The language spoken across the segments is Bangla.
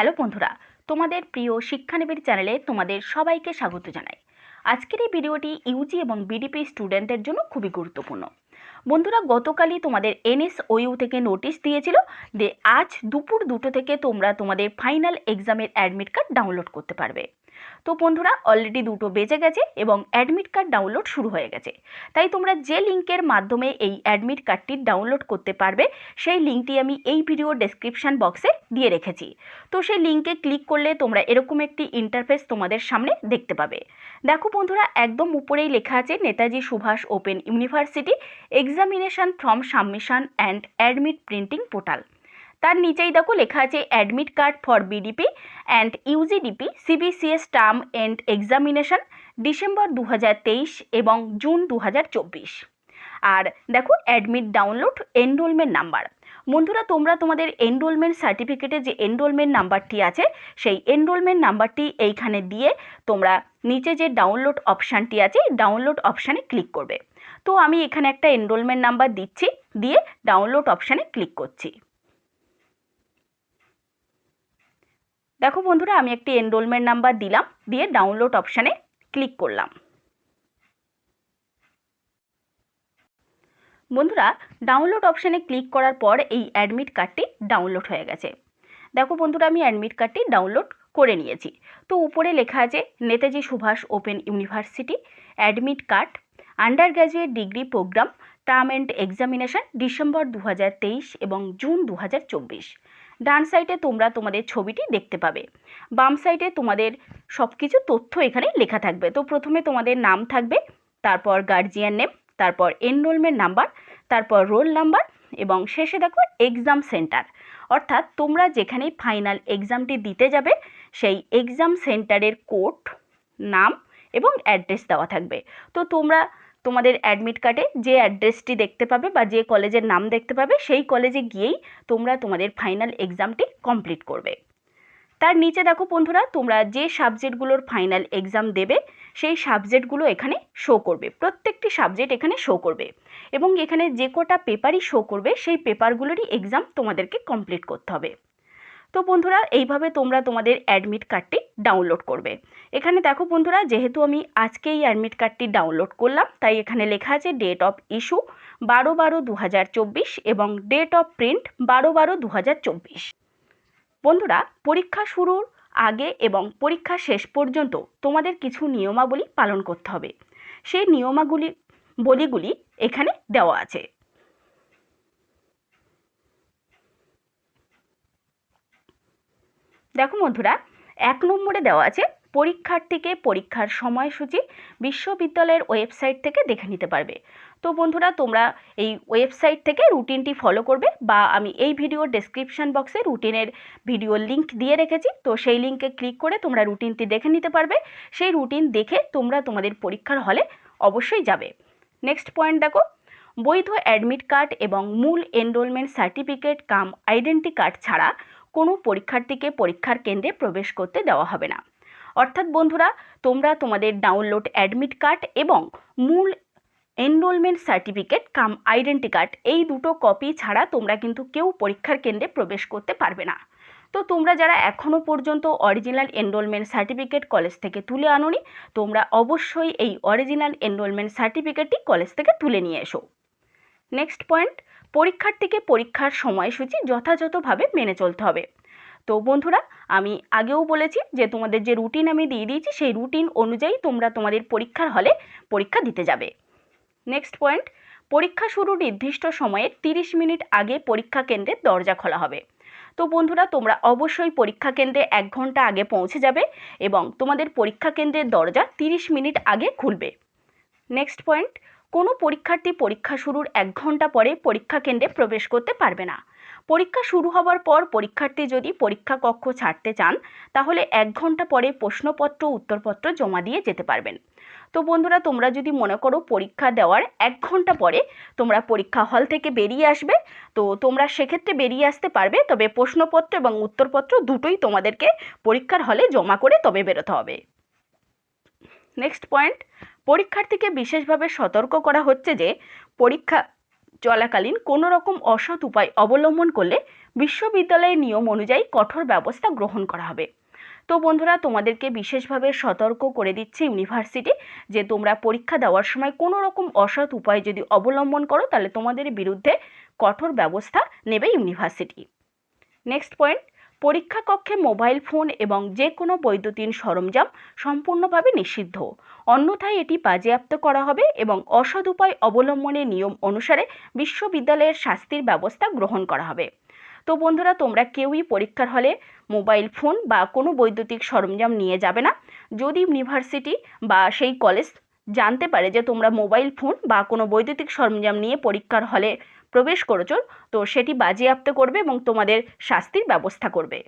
হ্যালো বন্ধুরা, তোমাদের প্রিয় শিক্ষানবীর চ্যানেলে তোমাদের সবাইকে স্বাগত জানাই। আজকের এই ভিডিওটি ইউজি এবং বিডিপি স্টুডেন্টদের জন্য খুবই গুরুত্বপূর্ণ। বন্ধুরা, গতকালই তোমাদের এনএসওইউ থেকে নোটিশ দিয়েছিল যে আজ দুপুর দুটো থেকে তোমরা তোমাদের ফাইনাল এক্সামের অ্যাডমিট কার্ড ডাউনলোড করতে পারবে। তো বন্ধুরা অলরেডি দুটো বেজে গেছে এবং অ্যাডমিট কার্ড ডাউনলোড শুরু হয়ে গেছে। তাই তোমরা যে লিঙ্কের মাধ্যমে এই অ্যাডমিট কার্ডটি ডাউনলোড করতে পারবে, সেই লিঙ্কটি আমি এই ভিডিও ডেসক্রিপশান বক্সে দিয়ে রেখেছি। তো সেই লিঙ্কে ক্লিক করলে তোমরা এরকম একটি ইন্টারফেস তোমাদের সামনে দেখতে পাবে। দেখো বন্ধুরা, একদম উপরেই লেখা আছে, Netaji Subhash open university examination form submission and admit printing portal তার নিচেই দেখো লেখা আছে admit card for BDP and UGDP CBCS term and examination December দু হাজার তেইশ এবং জুন দু হাজার চব্বিশ। আর দেখো অ্যাডমিট ডাউনলোড এনরোলমেন্ট নাম্বার বন্ধুরা, তোমরা তোমাদের এনরোলমেন্ট সার্টিফিকেটে যে এনরোলমেন্ট নাম্বারটি আছে, সেই এনরোলমেন্ট নাম্বারটি এইখানে দিয়ে তোমরা নিচে যে ডাউনলোড অপশানটি আছে ডাউনলোড অপশানে ক্লিক করবে। তো আমি এখানে একটা এনরোলমেন্ট নাম্বার দিচ্ছি, দিয়ে ডাউনলোড অপশানে ক্লিক করছি। দেখো বন্ধুরা, আমি একটি এনরোলমেন্ট নাম্বার দিলাম, দিয়ে ডাউনলোড অপশানে ক্লিক করলাম। বন্ধুরা ডাউনলোড অপশানে ক্লিক করার পর এই অ্যাডমিট কার্ডটি ডাউনলোড হয়ে গেছে। দেখো বন্ধুরা, আমি অ্যাডমিট কার্ডটি ডাউনলোড করে নিয়েছি। তো উপরে লেখা আছে, Netaji Subhash open university admit card undergraduate degree programme term and examination December দু হাজার তেইশ এবং জুন দু হাজার চব্বিশ। ডান সাইডে তোমরা তোমাদের ছবিটি দেখতে পাবে। বাম সাইডে তোমাদের সব কিছু তথ্য এখানে লেখা থাকবে। তো প্রথমে তোমাদের নাম থাকবে, তারপর গার্জিয়ান নেম তারপর এনরোলমেন্ট নাম্বার তারপর রোল নাম্বার এবং শেষে দেখো এক্সাম সেন্টার অর্থাৎ তোমরা যেখানে ফাইনাল এক্সামটি দিতে যাবে, সেই এক্সাম সেন্টারের কোড নাম এবং অ্যাড্রেস দেওয়া থাকবে। তো তোমরা তোমাদের অ্যাডমিট কার্ডে যে অ্যাড্রেসটি দেখতে পাবে বা যে কলেজের নাম দেখতে পাবে, সেই কলেজে গিয়েই তোমরা তোমাদের ফাইনাল এক্সামটি কমপ্লিট করবে। তার নিচে দেখো বন্ধুরা, তোমরা যে সাবজেক্টগুলোর ফাইনাল এক্সাম দেবে, সেই সাবজেক্টগুলো এখানে শো করবে। প্রত্যেকটি সাবজেক্ট এখানে শো করবে এবং এখানে যে কটা পেপারই শো করবে, সেই পেপারগুলোরই এক্সাম তোমাদেরকে কমপ্লিট করতে হবে। তো বন্ধুরা, এইভাবে তোমরা তোমাদের অ্যাডমিট কার্ডটি ডাউনলোড করবে। এখানে দেখো বন্ধুরা, যেহেতু আমি আজকে এই অ্যাডমিট কার্ডটি ডাউনলোড করলাম, তাই এখানে লেখা আছে ডেট অফ ইস্যু বারো বারো দু এবং ডেট অফ প্রিন্ট বারো বারো দু বন্ধুরা, পরীক্ষা শুরুর আগে এবং পরীক্ষা শেষ পর্যন্ত তোমাদের কিছু নিয়মাবলী পালন করতে হবে। সেই নিয়মাগুলি বলিগুলি এখানে দেওয়া আছে। দেখো বন্ধুরা, এক নম্বরে দেওয়া আছে, পরীক্ষার্থীকে পরীক্ষার সময়সূচি বিশ্ববিদ্যালয়ের ওয়েবসাইট থেকে দেখে নিতে পারবে। তো বন্ধুরা, তোমরা এই ওয়েবসাইট থেকে রুটিনটি ফলো করবে বা আমি এই ভিডিওর ডেসক্রিপশান বক্সে রুটিনের ভিডিও লিঙ্ক দিয়ে রেখেছি, তো সেই লিঙ্কে ক্লিক করে তোমরা রুটিনটি দেখে নিতে পারবে। সেই রুটিন দেখে তোমরা তোমাদের পরীক্ষার হলে অবশ্যই যাবে। নেক্সট পয়েন্ট দেখো, বৈধ অ্যাডমিট কার্ড এবং মূল enrolment certificate cum identity card ছাড়া কোনো পরীক্ষার্থীকে পরীক্ষার কেন্দ্রে প্রবেশ করতে দেওয়া হবে না। অর্থাৎ বন্ধুরা, তোমরা তোমাদের ডাউনলোড অ্যাডমিট কার্ড এবং মূল enrolment certificate cum identity card এই দুটো কপি ছাড়া তোমরা কিন্তু কেউ পরীক্ষার কেন্দ্রে প্রবেশ করতে পারবে না। তো তোমরা যারা এখনও পর্যন্ত অরিজিনাল এনরোলমেন্ট সার্টিফিকেট কলেজ থেকে তুলে আনোনি, তোমরা অবশ্যই এই অরিজিনাল এনরোলমেন্ট সার্টিফিকেটটি কলেজ থেকে তুলে নিয়ে এসো। নেক্সট পয়েন্ট পরীক্ষার্থীকে পরীক্ষার সময়সূচি যথাযথভাবে মেনে চলতে হবে। তো বন্ধুরা, আমি আগেও বলেছি যে তোমাদের যে রুটিন আমি দিয়ে দিয়েছি, সেই রুটিন অনুযায়ী তোমরা তোমাদের পরীক্ষার হলে পরীক্ষা দিতে যাবে। নেক্সট পয়েন্ট পরীক্ষা শুরু নির্দিষ্ট সময়ের তিরিশ মিনিট আগে পরীক্ষা কেন্দ্রের দরজা খোলা হবে। তো বন্ধুরা, তোমরা অবশ্যই পরীক্ষা কেন্দ্রে এক ঘণ্টা আগে পৌঁছে যাবে এবং তোমাদের পরীক্ষা কেন্দ্রের দরজা তিরিশ মিনিট আগে খুলবে। নেক্সট পয়েন্ট কোনো পরীক্ষার্থী পরীক্ষা শুরুর এক ঘণ্টা পরে পরীক্ষা কেন্দ্রে প্রবেশ করতে পারবে না। পরীক্ষা শুরু হওয়ার পর পরীক্ষার্থী যদি পরীক্ষা কক্ষ ছাড়তে চান, তাহলে এক ঘণ্টা পরে প্রশ্নপত্র, উত্তরপত্র জমা দিয়ে যেতে পারবেন। তো বন্ধুরা, তোমরা যদি মনে করো পরীক্ষা দেওয়ার এক ঘণ্টা পরে তোমরা পরীক্ষা হল থেকে বেরিয়ে আসবে, তো তোমরা সেক্ষেত্রে বেরিয়ে আসতে পারবে, তবে প্রশ্নপত্র এবং উত্তরপত্র দুটোই তোমাদেরকে পরীক্ষার হলে জমা করে তবে বেরোতে হবে। নেক্সট পয়েন্ট পরীক্ষার্থীকে বিশেষভাবে সতর্ক করা হচ্ছে যে, পরীক্ষা চলাকালীন কোনো রকম অসৎ উপায় অবলম্বন করলে বিশ্ববিদ্যালয়ের নিয়ম অনুযায়ী কঠোর ব্যবস্থা গ্রহণ করা হবে। তো বন্ধুরা, তোমাদেরকে বিশেষভাবে সতর্ক করে দিচ্ছে ইউনিভার্সিটি যে, তোমরা পরীক্ষা দেওয়ার সময় কোনো রকম অসৎ উপায় যদি অবলম্বন করো, তাহলে তোমাদের বিরুদ্ধে কঠোর ব্যবস্থা নেবে ইউনিভার্সিটি। নেক্সট পয়েন্ট পরীক্ষা কক্ষে মোবাইল ফোন এবং যে কোনো বৈদ্যুতিন সরঞ্জাম সম্পূর্ণভাবে নিষিদ্ধ। অন্যথায় এটি বাজেয়াপ্ত করা হবে এবং অসৎ উপায় অবলম্বনের নিয়ম অনুসারে বিশ্ববিদ্যালয়ের শাস্তির ব্যবস্থা গ্রহণ করা হবে। তো বন্ধুরা, তোমরা কেউই পরীক্ষার হলে মোবাইল ফোন বা কোনো বৈদ্যুতিক সরঞ্জাম নিয়ে যাবে না। যদি ইউনিভার্সিটি বা সেই কলেজ জানতে পারে যে তোমরা মোবাইল ফোন বা কোনো বৈদ্যুতিক সরঞ্জাম নিয়ে পরীক্ষার হলে প্রবেশ করেছ, তো সেটি বাজেয়াপ্ত করবে এবং তোমাদের শাস্তির ব্যবস্থা করবে।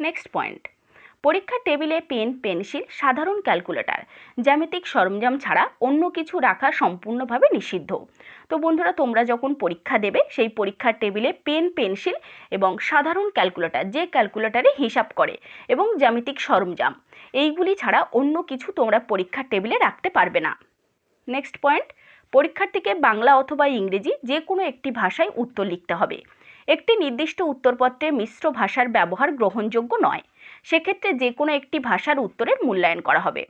নেক্সট পয়েন্ট পরীক্ষার টেবিলে পেন, পেন্সিল, সাধারণ ক্যালকুলেটর, জ্যামিতিক সরঞ্জাম ছাড়া অন্য কিছু রাখা সম্পূর্ণভাবে নিষিদ্ধ। তো বন্ধুরা, তোমরা যখন পরীক্ষা দেবে, সেই পরীক্ষার টেবিলে পেন, পেন্সিল এবং সাধারণ ক্যালকুলেটর, যে ক্যালকুলেটারে হিসাব করে, এবং জ্যামিতিক সরঞ্জাম, এইগুলি ছাড়া অন্য কিছু তোমরা পরীক্ষার টেবিলে রাখতে পারবে না। নেক্সট পয়েন্ট পরীক্ষার্থীকে বাংলা অথবা ইংরেজি যে কোনো একটি ভাষায় উত্তর লিখতে হবে। একটি নির্দিষ্ট উত্তরপত্রে মিশ্র ভাষার ব্যবহার গ্রহণযোগ্য নয়। সেক্ষেত্রে যে কোনো একটি ভাষার উত্তরের মূল্যায়ন করা হবে।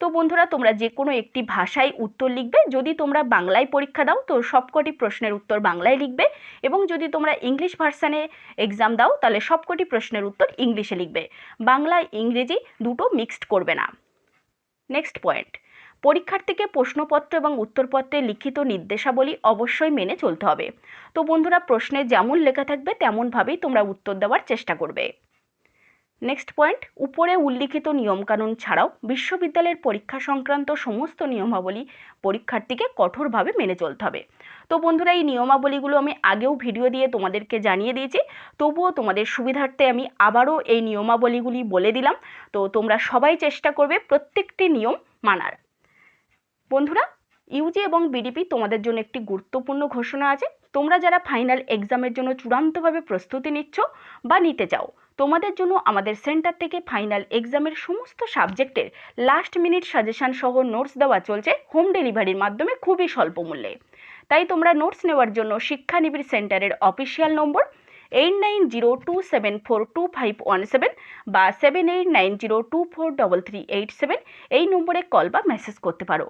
তো বন্ধুরা, তোমরা যে কোনো একটি ভাষায় উত্তর লিখবে। যদি তোমরা বাংলায় পরীক্ষা দাও, তো সবকটি প্রশ্নের উত্তর বাংলায় লিখবে এবং যদি তোমরা ইংলিশ ভার্সানে এক্সাম দাও, তাহলে সবকটি প্রশ্নের উত্তর ইংলিশে লিখবে। বাংলা, ইংরেজি দুটো মিক্সড করবে না। নেক্সট পয়েন্ট পরীক্ষার্থীকে প্রশ্নপত্র এবং উত্তরপত্রে লিখিত নির্দেশাবলী অবশ্যই মেনে চলতে হবে। তো বন্ধুরা, প্রশ্নে যেমন লেখা থাকবে, তেমনভাবেই তোমরা উত্তর দেওয়ার চেষ্টা করবে। নেক্সট পয়েন্ট উপরে উল্লিখিত নিয়মকানুন ছাড়াও বিশ্ববিদ্যালয়ের পরীক্ষা সংক্রান্ত সমস্ত নিয়মাবলী পরীক্ষার্থীকে কঠোরভাবে মেনে চলতে হবে। তো বন্ধুরা, এই নিয়মাবলীগুলো আমি আগেও ভিডিও দিয়ে তোমাদেরকে জানিয়ে দিয়েছি। তবুও তোমাদের সুবিধার্থে আমি আবারও এই নিয়মাবলীগুলি বলে দিলাম। তো তোমরা সবাই চেষ্টা করবে প্রত্যেকটি নিয়ম মানার। বন্ধুরা ইউজি এবং বিডিপি তোমাদের জন্য একটি গুরুত্বপূর্ণ ঘোষণা আছে। তোমরা যারা ফাইনাল এক্সামের জন্য চূড়ান্তভাবে প্রস্তুতি নিচ্ছ বা নিতে চাও, তোমাদের জন্য আমাদের সেন্টার থেকে ফাইনাল এক্সামের সমস্ত সাবজেক্টের লাস্ট মিনিট সাজেশান সহ নোটস দেওয়া চলছে হোম ডেলিভারির মাধ্যমে খুবই স্বল্প মূল্যে। তাই তোমরা নোটস নেওয়ার জন্য শিক্ষানিবিড় সেন্টারের official number eight nine zero two seven four two five one seven বা seven eight nine zero two four double three eight seven এই নম্বরে কল বা মেসেজ করতে পারো।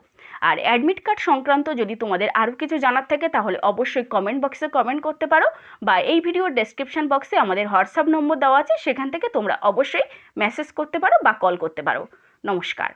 আর অ্যাডমিট কার্ড সংক্রান্ত যদি তোমাদের আরও কিছু জানার থাকে, তাহলে অবশ্যই কমেন্ট বক্সে কমেন্ট করতে পারো বা এই ভিডিওর ডেসক্রিপশন বক্সে আমাদের হোয়াটসঅ্যাপ নম্বর দেওয়া আছে, সেখান থেকে তোমরা অবশ্যই মেসেজ করতে পারো বা কল করতে পারো। নমস্কার।